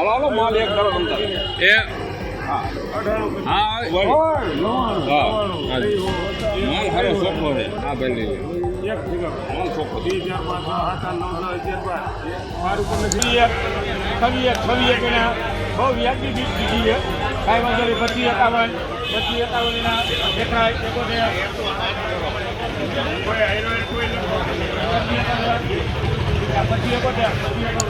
હાલો હાલો માલ એક કરો તમ તારે. એ. હા. હા. માલ. બહુ વ્યાજબી બીજ દીધી છે. કાંઈ વાંધો નહીં પચીસ એકાવન એના એકોતેર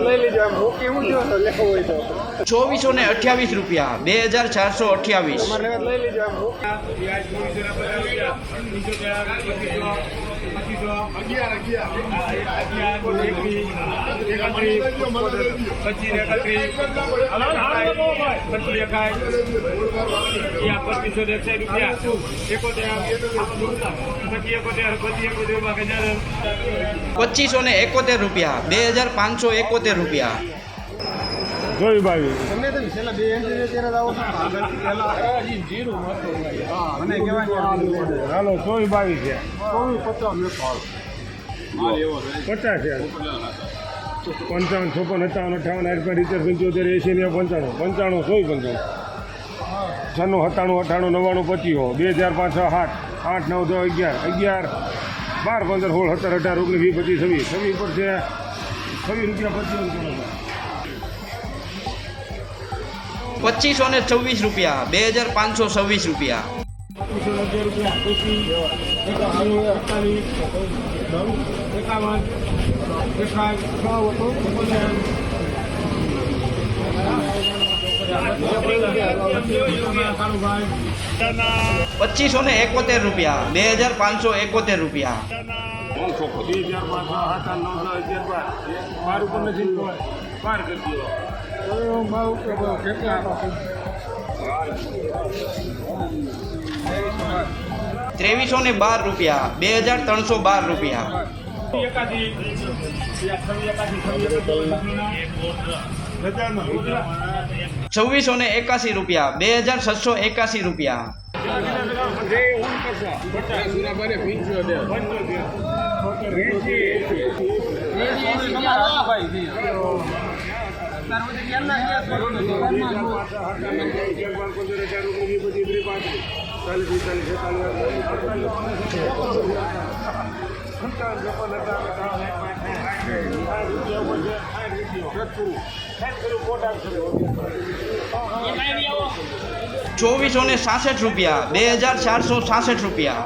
લઈ ચોવીસો ને અઠ્યાવીસ રૂપિયા બે હજાર ચારસો અઠ્યાવીસ. તમારે લેવા લઈ રૂપિયા રોકી પચીસો ને એકોતેર રૂપિયા બે હજાર પાંચસો એકોતેર રૂપિયા. જોઈ ભાઈ. તમને તો છેલ્લા બે એન્ટ્રી ત્યારે આવો મને કહેવાય હાલો ચોવીસ બાવીસ છે. પચાસ એવો છે. પચાસ છે. પંચાવન છપ્પન સત્તાવન અઠાવન આઠ ઇતેર પંચોતેર એસી ને પંચાણું. પંચાણું સોય પંચાણું. છન્નું સત્તાણું અઠ્ઠાણું નવ્વાણું પચીસો. બે હજાર પાંચ છ આઠ આઠ નવ દસ અગિયાર. અગિયાર બાર પંદર સોળ સત્તર અઢાર ઓગણીસ વીસ પચીસ છવ્વીસ. છવ્વીસ પર છે. છવ્વીસ રૂપિયા પચીસ રૂપિયા. પચીસો ને છવ્વીસ રૂપિયા, બે હજાર પાંચસો છવ્વીસ રૂપિયા. પચીસો ને એકોતેર રૂપિયા, બે હજાર પાંચસો એકોતેર રૂપિયા. બે હજાર પાંચસો હાથ નવસો અગિયાર બાર ઉપર નથી પાર કરી દો ત્રેવીસો ને બાર રૂપિયા, બે હજાર ત્રણસો બાર રૂપિયા છવ્વીસો ને એકાસી રૂપિયા, બે હજાર છસો એકાસી રૂપિયા પંચોતેર. ચોવીસો ને સાસઠ રૂપિયા બે હજાર ચારસો સાસઠ રૂપિયા.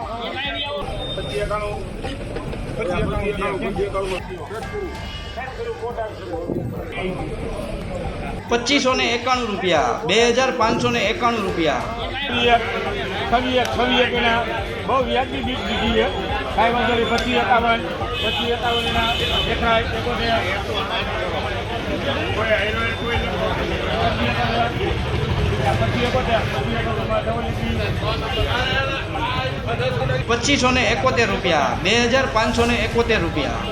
પચીસો ને એકાણું રૂપિયા. બે હજાર પાંચસો ને એકાણું રૂપિયા. છવ્વી એક એના બહુ વ્યાજબી બીજ દીધી છે સાહેબ નહીં પચીસ એકાવન પચીસ એકાવન એકાય એકોતેર પચીસ એકોતેર પચીસો ને એકોતેર રૂપિયા બે હજાર પાંચસો ને એકોતેર રૂપિયા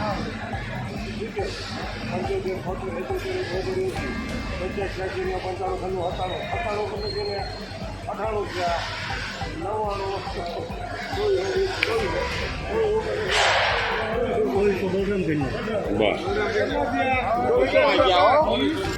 આ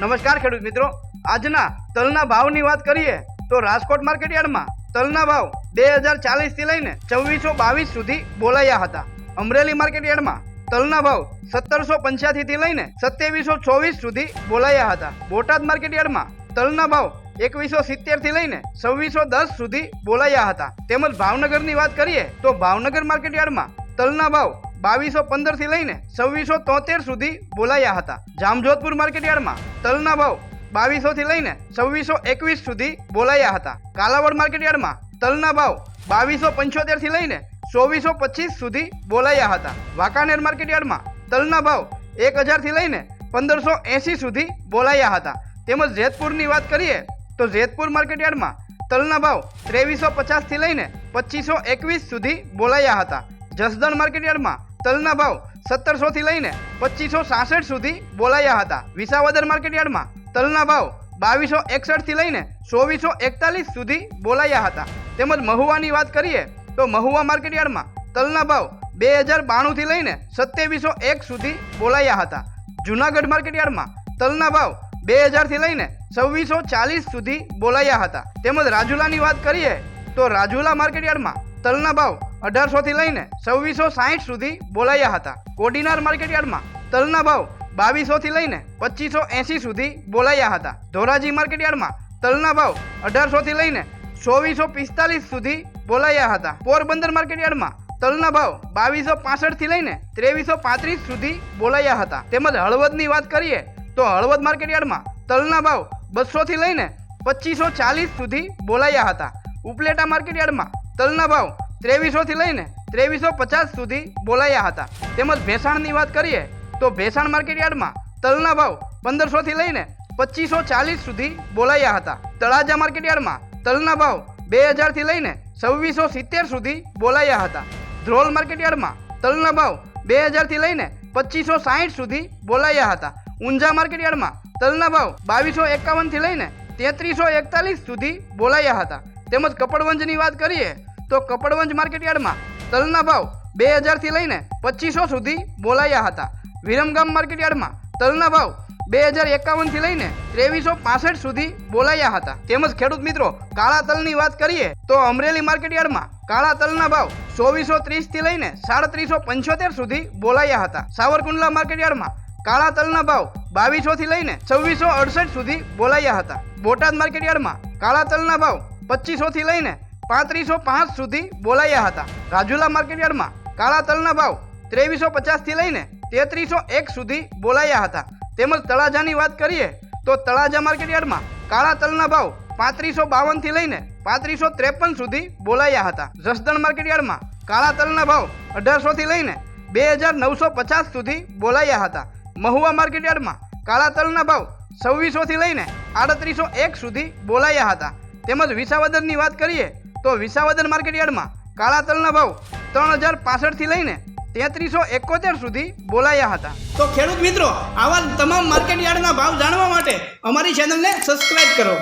નમસ્કાર ખેડૂત મિત્રો. આજના તલના ભાવની વાત કરીએ તો રાજકોટ માર્કેટ યાર્ડમાં તલના ભાવ બે હજાર ચાલીસથી લઈને ચૌવીસો બાવીસ સુધી બોલાયા હતા. અમરેલી માર્કેટ યાર્ડમાં તલના ભાવ સત્તરસો પંચ્યાસીથી લઈને સત્યાવીસો ચોવીસ સુધી બોલાયા હતા. બોટાદ માર્કેટ યાર્ડમાં તલના ભાવ એકવીસો સિત્તેરથી લઈને છવ્વીસો દસ સુધી બોલાયા હતા. તેમજ ભાવનગરની વાત કરીએ તો ભાવનગર માર્કેટ યાર્ડમાં તલના ભાવ બાવીસો પંદરથી લઈને છવ્વીસો તોતેર સુધી બોલાયા હતા. જામજોધપુર માર્કેટ યાર્ડમાં તલના ભાવ બાવીસોથી લઈને છવ્વીસો એકવીસ સુધી બોલાયા હતા. કાલાવડ માર્કેટ યાર્ડમાં તલના ભાવ બાવીસો પંચોતેરથી લઈને ચોવીસો પચીસ સુધી બોલાયા હતા. વાંકાનેર માર્કેટ યાર્ડમાં તલના ભાવ એક હજારથી લઈને પંદરસો એંસી સુધી બોલાયા હતા. તેમજ જેતપુરની વાત કરીએ તો જેતપુર માર્કેટયાર્ડમાં તલના ભાવ ત્રેવીસો પચાસથી લઈને પચીસો એકવીસ સુધી બોલાયા હતા. જસદણ માર્કેટ યાર્ડમાં તલના ભાવ સત્તરસોથી લઈને પચીસો સાસઠ સુધી બોલાયા હતા. વિસાવદર માર્કેટ યાર્ડમાં તલના ભાવ બાવીસો એકસઠથી લઈને ચોવીસો એકતાલીસ સુધી બોલાયા હતા. તેમજ મહુવાની વાત કરીએ તો મહુવા માર્કેટ યાર્ડમાં તલના ભાવ બે હજાર બાણુંથી લઈને સત્યાવીસો એક સુધી બોલાયા હતા. જુનાગઢ માર્કેટ યાર્ડમાં તલના ભાવ બે હજારથી લઈને છવ્વીસો ચાલીસ સુધી બોલાયા હતા. તેમજ રાજુલાની વાત કરીએ તો રાજુલા માર્કેટ યાર્ડમાં તલના ભાવ અઢારસોથી લઈને છવ્વીસો સાહીઠ સુધી બોલાયા હતા. કોડીનાર માર્કેટ યાર્ડમાં તલના ભાવ બાવીસોથી લઈને પચીસો એંસી સુધી બોલાયા હતા. ધોરાજી માર્કેટ યાર્ડમાં તલના ભાવ અઢારસોથી લઈને ચોવીસો પિસ્તાલીસ સુધી બોલાયા હતા. પોરબંદર માર્કેટ યાર્ડમાં તલના ભાવ બાવીસો પાસઠથી લઈને ત્રેવીસો પાંત્રીસ સુધી બોલાયા હતા. તેમજ હળવદની વાત કરીએ તો હળવદ માર્કેટ યાર્ડમાં તલના ભાવ બસોથી લઈને પચીસો ચાલીસ સુધી બોલાયા હતા. ઉપલેટા માર્કેટ યાર્ડમાં તલના ભાવ ત્રેવીસોથી લઈને ત્રેવીસો પચાસ સુધી બોલાયા હતા. તેમજ ભેસાણની વાત કરીએ તો ભેસાણ માર્કેટ યાર્ડમાં તલના ભાવ પંદરસોથી લઈને પચીસો ચાલીસ સુધી બોલાયા હતા. તળાજા માર્કેટ યાર્ડમાં તલના ભાવ બે હજારથી લઈને છવ્વીસો સિત્તેર સુધી બોલાયા હતા. ધ્રોલ માર્કેટ યાર્ડમાં તલના ભાવ બે હજારથી લઈને પચીસો સાહીઠ સુધી બોલાયા હતા. ઊંઝા માર્કેટ યાર્ડમાં તલના ભાવ બાવીસો એકાવનથી લઈને તેત્રીસો એકતાલીસ સુધી બોલાયા હતા. તેમજ કપડવંજની વાત કરીએ તો કપડવંજ માર્કેટ યાર્ડમાં તલના ભાવ બે હજારથી લઈને પચીસો સુધી બોલાયા હતા. વિરમગામ માર્કેટ યાર્ડમાં તલના ભાવ બે હજાર એકાવનથી લઈને ત્રેવીસો પાસઠ સુધી બોલાયા હતા. તેમજ ખેડૂત મિત્રો, કાળા તલની વાત કરીએ તો અમરેલી માર્કેટ યાર્ડમાં કાળા તલના ભાવ ચોવીસો ત્રીસથી લઈને સાડત્રીસો પંચોતેર સુધી બોલાયા હતા. સાવરકુંડલા માર્કેટ યાર્ડમાં કાળા તલના ભાવ બાવીસોથી લઈને છવ્વીસો અડસઠ સુધી બોલાયા હતા. બોટાદ માર્કેટ યાર્ડમાં કાળા તલના ભાવ પચીસોથી લઈને પાંત્રીસો પાંચ સુધી બોલાયા હતા. રાજુલા માર્કેટ યાર્ડમાં કાળા તલના ભાવ ત્રેવીસો પચાસથી લઈને તેત્રીસો એક સુધી બોલાયા હતા. તેમજ તળાજાની વાત કરીએ, તો તળાજા માર્કેટ યાર્ડમાં કાળા તલના ભાવ પાંત્રીસો બાવનથી લઈને પાંત્રીસો ત્રેપન સુધી બોલાયા હતા. જસદણ માર્કેટ યાર્ડમાં કાળા તલના ભાવ અઢારસોથી લઈને બે હજાર નવસો પચાસ સુધી બોલાયા હતા. મહુવા માર્કેટ યાર્ડમાં કાળા તલના ભાવ છવ્વીસોથી લઈને આડત્રીસો એક સુધી બોલાયા હતા. તેમજ વિસાવદરની વાત કરીએ, તો વિસાવદર માર્કેટ યાર્ડમાં કાળા તલના ભાવ ત્રણ હજાર પાસઠથી લઈને તેત્રીસો એકોતેર સુધી બોલાયા હતા. તો ખેડૂત મિત્રો, આવા તમામ માર્કેટ યાર્ડના ભાવ જાણવા માટે અમારી ચેનલને સબસ્ક્રાઇબ કરો.